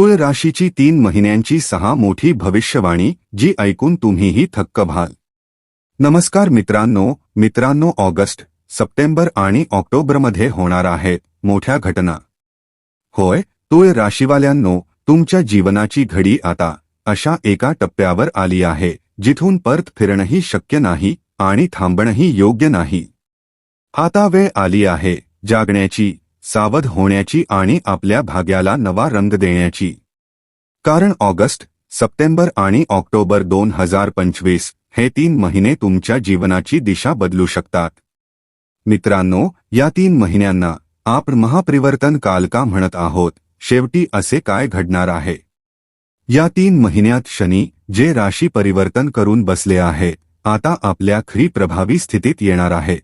तुळ राशीची तीन महिन्यांची सहा मोठी भविष्यवाणी जी ऐकून तुम्हीही थक्क व्हाल. नमस्कार मित्रांनो मित्रांनो ऑगस्ट सप्टेंबर आणि ऑक्टोबरमध्ये होणार आहेत मोठ्या घटना. होय तुळ राशीवाल्यांनो तुमच्या जीवनाची घडी आता अशा एका टप्प्यावर आली आहे जिथून परत फिरणंही शक्य नाही आणि थांबणंही योग्य नाही. आता वेळ आली आहे जागण्याची. सावध होण्याची आणि आपल्या भाग्याला नवा रंग देण्याची. कारण ऑगस्ट सप्टेंबर आणि ऑक्टोबर दोन हजार पंचवीस हे तीन महिने तुमच्या जीवनाची दिशा बदलू शकतात. मित्रांनो या तीन महिन्यांना आपण महापरिवर्तन काल का म्हणत आहोत शेवटी असे काय घडणार आहे? या तीन महिन्यात शनी जे राशी परिवर्तन करून बसले आहे आता आपल्या खरी प्रभावी स्थितीत येणार आहेत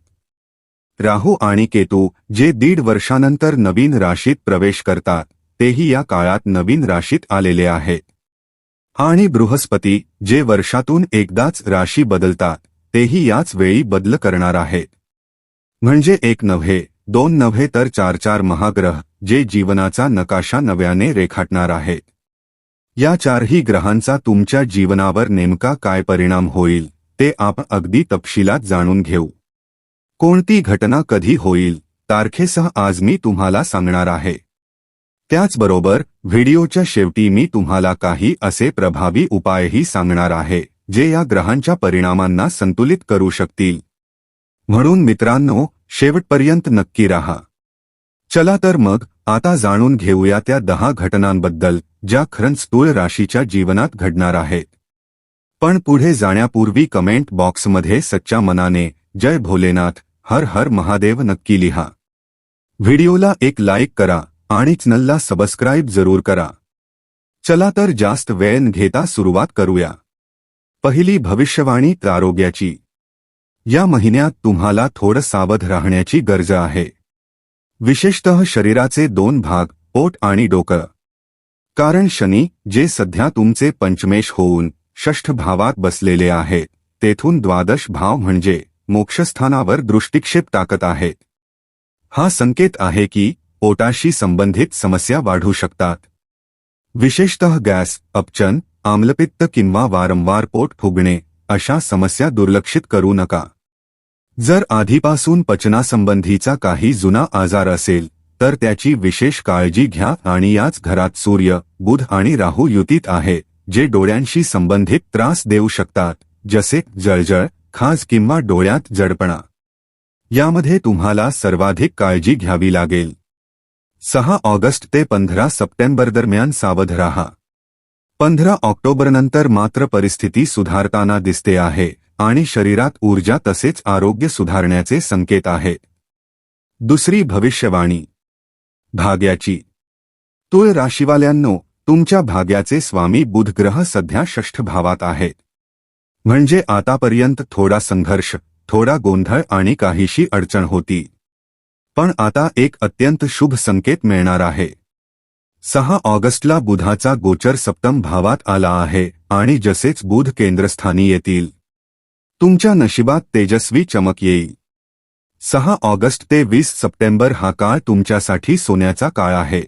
राहू आणि केतू जे दीड वर्षानंतर नवीन राशीत प्रवेश करतात तेही या काळात नवीन राशीत आलेले आहेत आणि बृहस्पती जे वर्षातून एकदाच राशी बदलतात तेही याच वेळी बदल करणार आहेत म्हणजे एक नव्हे दोन नव्हे तर चार चार महाग्रह जे जीवनाचा नकाशा नव्याने रेखाटणार आहेत या चारही ग्रहांचा तुमच्या जीवनावर नेमका काय परिणाम होईल ते आपण अगदी तपशिलात जाणून घेऊ. कोणती घटना कधी होईल तारखेसह आज मी तुम्हाला सांगणार आहे. त्याचबरोबर व्हिडिओच्या शेवटी मी तुम्हाला काही असे प्रभावी उपायही सांगणार आहे जे या ग्रहांच्या परिणामांना संतुलित करू शकतील. म्हणून मित्रांनो शेवटपर्यंत नक्की राहा. चला तर मग आता जाणून घेऊया त्या दहा घटनांबद्दल ज्या खरंच तुळ राशीच्या जीवनात घडणार आहेत. पण पुढे जाण्यापूर्वी कमेंट बॉक्समध्ये सच्च्या मनाने जय भोलेनाथ हर हर महादेव नक्की लिहा. व्हिडिओला एक लाईक करा आणि चॅनलला सबस्क्राईब जरूर करा. चला तर जास्त वेळ घेता सुरुवात करूया. पहिली भविष्यवाणी आरोग्याची या महिन्यात तुम्हाला थोडं सावध राहण्याची गरज आहे. विशेषतः शरीराचे दोन भाग पोट आणि डोकं. कारण शनी जे सध्या तुमचे पंचमेश होऊन षष्ठ भावात बसलेले आहे तेथून द्वादश भाव म्हणजे मोक्षस्थानावर दृष्टिक्षेप टाकत आहेत. हा संकेत आहे की पोटाशी संबंधित समस्या वाढू शकतात. विशेषतः गॅस अपचन आम्लपित्त किंवा वारंवार पोट फुगणे अशा समस्या दुर्लक्षित करू नका. जर आधीपासून पचनासंबंधीचा काही जुना आजार असेल तर त्याची विशेष काळजी घ्या आणि याच घरात सूर्य बुध आणि राहू युतीत आहे जे डोळ्यांशी संबंधित त्रास देऊ शकतात जसे जळजळ खाज किंवा डोळ्यात जडपणा. यामध्ये तुम्हाला सर्वाधिक काळजी घ्यावी लागेल. सहा ऑगस्ट ते पंधरा सप्टेंबर दरम्यान सावध राहा. पंधरा ऑक्टोबरनंतर मात्र परिस्थिती सुधारताना दिसते आहे आणि शरीरात ऊर्जा तसेच आरोग्य सुधारण्याचे संकेत आहेत दुसरी भविष्यवाणी. भाग्याची. तुळ राशीवाल्यांनो तुमच्या भाग्याचे स्वामी बुधग्रह सध्या षष्ठ भावात आहेत. म्हणजे आतापर्यंत थोडा संघर्ष थोडा गोंधळ आणि काहीशी अडचण होती. पण आता एक अत्यंत शुभ संकेत मिळणार आहे. सहा ऑगस्टला बुधाचा गोचर सप्तम भावात आला आहे आणि जसेच बुध केंद्रस्थानी येतील. तुमच्या नशिबात तेजस्वी चमक येईल. सहा ऑगस्ट ते वीस सप्टेंबर हा काळ तुमच्यासाठी सोन्याचा काळ आहे.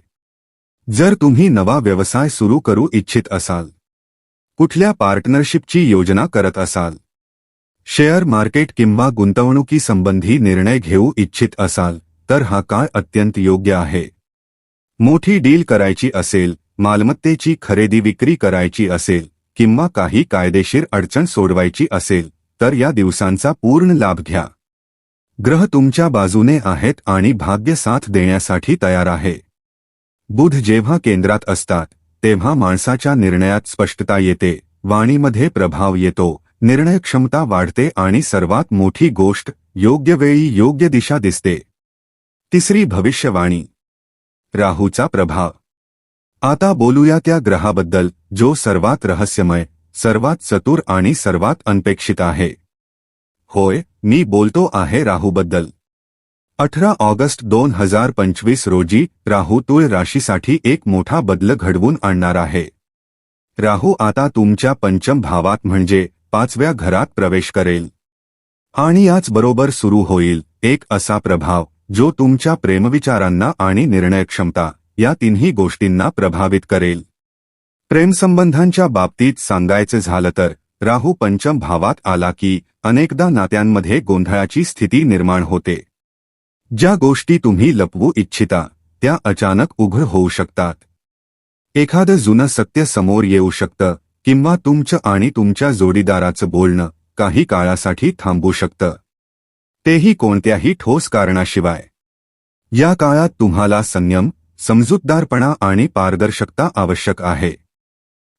जर तुम्ही नवा व्यवसाय सुरू करू इच्छित असाल कुठल्या पार्टनरशिपची योजना करत असाल? शेअर मार्केट किंवा गुंतवणुकी संबंधी निर्णय घेऊ इच्छित असाल तर हा काळ अत्यंत योग्य आहे. मोठी डील करायची असेल मालमत्तेची खरेदी विक्री करायची असेल किंवा काही कायदेशीर अडचण सोडवायची असेल तर या दिवसांचा पूर्ण लाभ घ्या. ग्रह तुमच्या बाजूने आहेत आणि भाग्य साथ देण्यासाठी तयार आहे. बुध जेव्हा केंद्रात असतात तेव्हा माणसाच्या निर्णयात स्पष्टता येते, वाणीमध्ये प्रभाव येतो निर्णय क्षमता वाढते आणि सर्वात मोठी गोष्ट योग्य वेळी योग्य दिशा दिसते. तिसरी भविष्यवाणी. राहूचा प्रभाव. आता बोलूया त्या ग्रहाबद्दल, जो सर्वात रहस्यमय, सर्वात चतुर आणि सर्वात अनपेक्षित आहे. होय, मी बोलतो आहे राहूबद्दल. अठरा ऑगस्ट दोन हजार पंचवीस रोजी राहू तुळ राशीसाठी एक मोठा बदल घडवून आणणार आहे. राहू आता तुमच्या पंचम भावात म्हणजे पाचव्या घरात प्रवेश करेल. आणि याचबरोबर सुरू होईल एक असा प्रभाव जो तुमच्या प्रेमविचारांना आणि निर्णय क्षमता या तिन्ही गोष्टींना प्रभावित करेल. प्रेमसंबंधांच्या बाबतीत सांगायचं झालं तर राहू पंचम भावात आला की अनेकदा नात्यांमध्ये गोंधळाची स्थिती निर्माण होते. ज्या गोष्टी तुम्ही लपवू इच्छिता त्या अचानक उघड होऊ शकतात. एखादं जुनं सत्य समोर येऊ शकतं किंवा तुमचं आणि तुमच्या जोडीदाराचं बोलणं काही काळासाठी थांबू शकतं. तेही कोणत्याही ठोस कारणाशिवाय. या काळात तुम्हाला संयम समजूतदारपणा आणि पारदर्शकता आवश्यक आहे.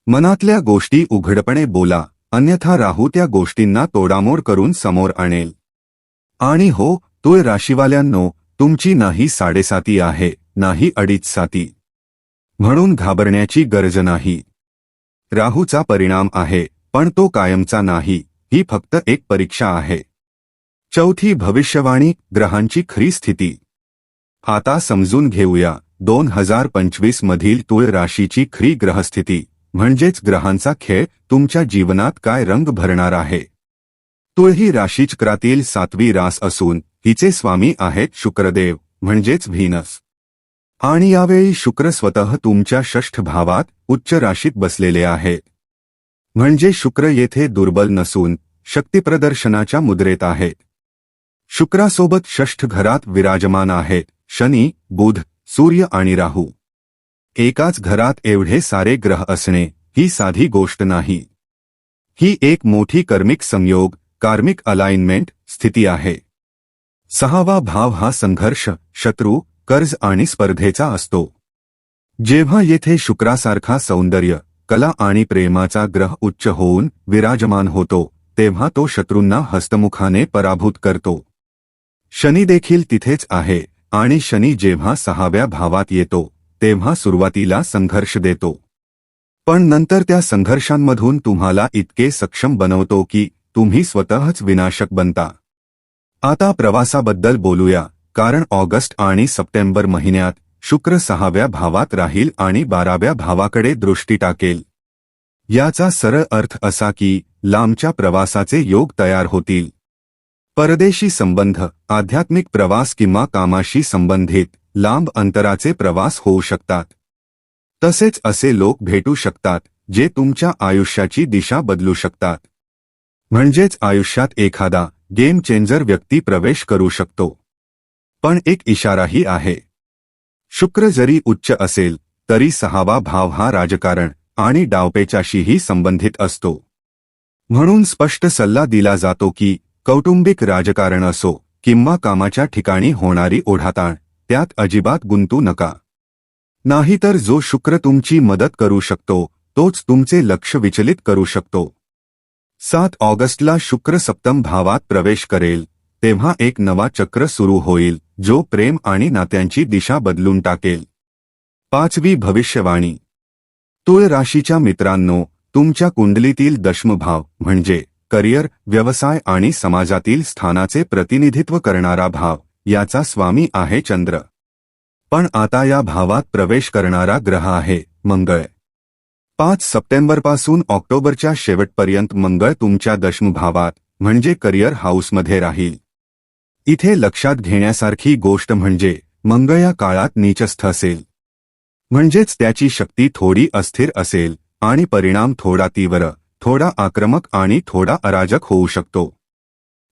मनातल्या गोष्टी उघडपणे बोला अन्यथा राहू त्या गोष्टींना तोडामोड करून समोर आणेल. आणि हो तुळ राशीवाल्यांनो तुमची नाही साडेसाती आहे नाही अडीच साती म्हणून घाबरण्याची गरज नाही. राहूचा परिणाम आहे पण तो कायमचा नाही ही फक्त एक परीक्षा आहे. चौथी भविष्यवाणी ग्रहांची खरी स्थिती. आता समजून घेऊया दोन हजार पंचवीस मधील तुळ राशीची खरी ग्रहस्थिती म्हणजेच ग्रहांचा खेळ तुमच्या जीवनात काय रंग भरणार आहे? तुळ ही राशीचक्रातील सातवी रास असून हिचे स्वामी आहेत शुक्रदेव म्हणजेच व्हीनस. आणि यावेळी शुक्र स्वतः तुमच्या षष्ठ भावात उच्च राशीत बसलेले आहे. म्हणजे शुक्र येथे दुर्बल नसून शक्तिप्रदर्शनाच्या मुद्रेत आहे. शुक्रासोबत षष्ठ घरात विराजमान आहे शनी बुध सूर्य आणि राहू. एकाच घरात एवढे सारे ग्रह असणे ही साधी गोष्ट नाही. ही एक मोठी कर्मिक संयोग कार्मिक अलाइनमेंट स्थिती आहे. सहावा भाव हा संघर्ष शत्रू कर्ज आणि स्पर्धेचा असतो. जेव्हा येथे शुक्रासारखा सौंदर्य कला आणि प्रेमाचा ग्रह उच्च होऊन विराजमान होतो तेव्हा तो शत्रूंना हस्तमुखाने पराभूत करतो. शनी देखील तिथेच आहे आणि शनी जेव्हा सहाव्या भावात येतो तेव्हा सुरुवातीला संघर्ष देतो. पण नंतर त्या संघर्षांमधून तुम्हाला इतके सक्षम बनवतो की तुम्ही स्वतःच विनाशक बनता. आता प्रवासाबद्दल बोलूया. कारण ऑगस्ट आणि सप्टेंबर महिन्यात शुक्र सहाव्या भावात राहील आणि बाराव्या भावाकडे दृष्टी टाकेल. याचा सरळ अर्थ असा की लांबच्या प्रवासाचे योग तयार होतील. परदेशी संबंध आध्यात्मिक प्रवास किंवा कामाशी संबंधित लांब अंतराचे प्रवास होऊ शकतात. तसेच असे लोक भेटू शकतात जे तुमच्या आयुष्याची दिशा बदलू शकतात. म्हणजेच आयुष्यात एखादा गेम चेंजर व्यक्ती प्रवेश करू शकतो. पण एक इशाराही आहे. शुक्र जरी उच्च असेल तरी सहावा भाव हा राजकारण आणि डावपेचाशीही संबंधित असतो. म्हणून स्पष्ट सल्ला दिला जातो की कौटुंबिक राजकारण असो किंवा कामाच्या ठिकाणी होणारी ओढाताण त्यात अजिबात गुंतू नका. नाहीतर जो शुक्र तुमची मदत करू शकतो तोच तुमचे लक्ष विचलित करू शकतो. सात ऑगस्टला शुक्र सप्तम भावात प्रवेश करेल. तेव्हा एक नवा चक्र सुरू होईल जो प्रेम आणि नात्यांची दिशा बदलून टाकेल. पाचवी भविष्यवाणी. तुळ राशीच्या मित्रांनो तुमच्या कुंडलीतील दशमभाव म्हणजे करिअर व्यवसाय आणि समाजातील स्थानाचे प्रतिनिधित्व करणारा भाव याचा स्वामी आहे चंद्र. पण आता या भावात प्रवेश करणारा ग्रह आहे मंगळ. पाच सप्टेंबरपासून ऑक्टोबरच्या शेवटपर्यंत मंगळ तुमच्या दशमभावात म्हणजे करिअर हाऊसमध्ये राहील. इथे लक्षात घेण्यासारखी गोष्ट म्हणजे मंगळ या काळात नीचस्थ असेल. म्हणजेच त्याची शक्ती थोडी अस्थिर असेल आणि परिणाम थोडा तीव्र थोडा आक्रमक आणि थोडा अराजक होऊ शकतो.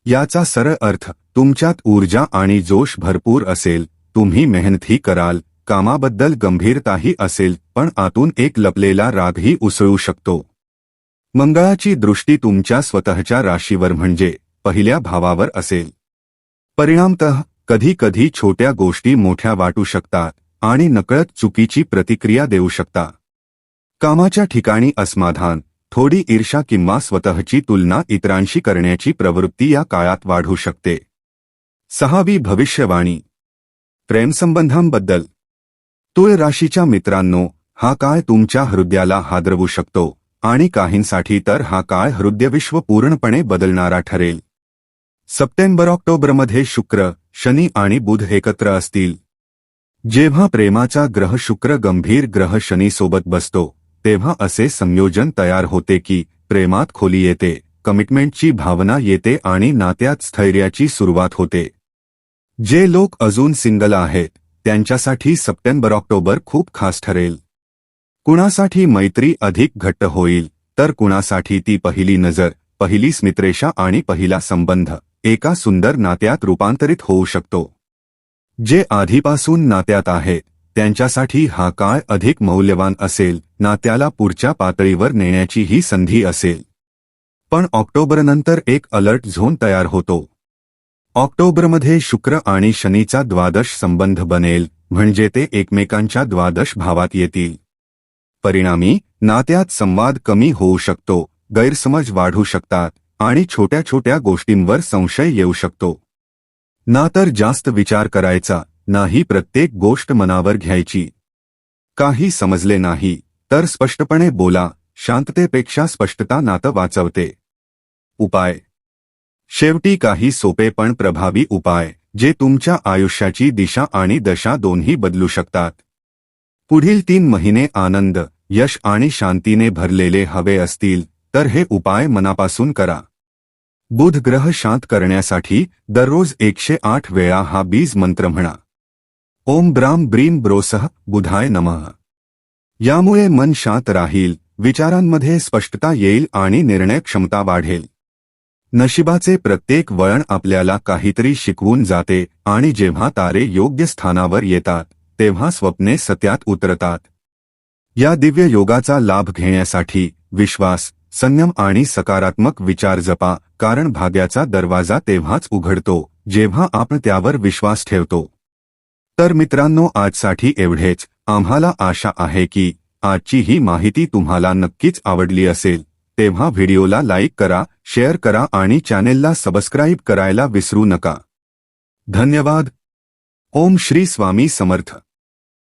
याचा सरळ अर्थ तुमच्यात ऊर्जा आणि जोश भरपूर असेल तुम्ही मेहनतही कराल कामाबद्दल गंभीरताही असेल पण आतून एक लपलेला रागही उसळू शकतो. मंगळाची दृष्टी तुमच्या स्वतःच्या राशीवर म्हणजे पहिल्या भावावर असेल. परिणामतः कधी कधी छोट्या गोष्टी मोठ्या वाटू शकतात आणि नकळत चुकीची प्रतिक्रिया देऊ शकता. कामाच्या ठिकाणी असमाधान थोडी ईर्षा किंवा स्वतःची तुलना इतरांशी करण्याची प्रवृत्ती या काळात वाढू शकते. सहावी भविष्यवाणी. प्रेमसंबंधांबद्दल. तुळ राशीच्या मित्रांनो हा काळ तुमच्या हृदयाला हादरवू शकतो आणि काहींसाठी तर हा काळ हृदयविश्व पूर्णपणे बदलणारा ठरेल. सप्टेंबर ऑक्टोबरमध्ये शुक्र शनी आणि बुध एकत्र असतील. जेव्हा प्रेमाचा ग्रह शुक्र गंभीर ग्रह शनीसोबत बसतो तेव्हा असे संयोजन तयार होते की प्रेमात खोली येते कमिटमेंटची भावना येते आणि नात्यात स्थैर्याची सुरुवात होते. जे लोक अजून सिंगल आहेत त्यांच्यासाठी सप्टेंबर ऑक्टोबर खूप खास ठरेल. कुणासाठी मैत्री अधिक घट्ट होईल तर कुणासाठी ती पहिली नजर पहिली स्मित्रेषा आणि पहिला संबंध एका सुंदर नात्यात रूपांतरित होऊ शकतो. जे आधीपासून नात्यात आहे त्यांच्यासाठी हा काळ अधिक मौल्यवान असेल नात्याला पुढच्या पातळीवर नेण्याची ही संधी असेल. पण ऑक्टोबरनंतर एक अलर्ट झोन तयार होतो. ऑक्टोबरमध्ये शुक्र आणि शनीचा द्वादश संबंध बनेल म्हणजे ते एकमेकांच्या द्वादश भावात येतील. परिणामी नात्यात संवाद कमी होऊ शकतो गैरसमज वाढू शकतात आणि छोट्या छोट्या गोष्टींवर संशय येऊ शकतो. ना तर जास्त विचार करायचा नाही प्रत्येक गोष्ट मनावर घ्यायची. काही समजले नाही तर स्पष्टपणे बोला शांततेपेक्षा स्पष्टता नातं वाचवते. उपाय शेवटी काही सोपे पण प्रभावी उपाय जे तुमच्या आयुष्याची दिशा आणि दशा दोन्ही बदलू शकतात. पुढील तीन महिने आनंद यश आणि शांतीने भरलेले हवे असतील तर हे उपाय मनापासून करा. बुध ग्रह शांत करण्यासाठी दररोज एकशे आठ वेळा हा बीज मंत्र म्हणा. ओम ब्राम ब्रीम ब्रोसह बुधाय नमः. यामुळे मन शांत राहील विचारांमध्ये स्पष्टता येईल आणि निर्णय क्षमता वाढेल. नशिबाचे प्रत्येक वळण आपल्याला काहीतरी शिकवून जाते आणि जेव्हा तारे योग्य स्थानावर येतात तेव्हा स्वप्ने सत्यात उतरतात. या दिव्य योगाचा लाभ घेण्यासाठी विश्वास संयम आणि सकारात्मक विचार जपा कारण भाग्याचा दरवाजा तेव्हाच उघडतो जेव्हा आपण त्यावर विश्वास ठेवतो. तर मित्रांनो आजसाठी एवढेच. आम्हाला आशा आहे की आजची ही माहिती तुम्हाला नक्कीच आवडली असेल. तेव्हा व्हिडिओला लाईक करा शेअर करा आणि चॅनेलला सबस्क्राईब करायला विसरू नका. धन्यवाद. ओम श्री स्वामी समर्थ.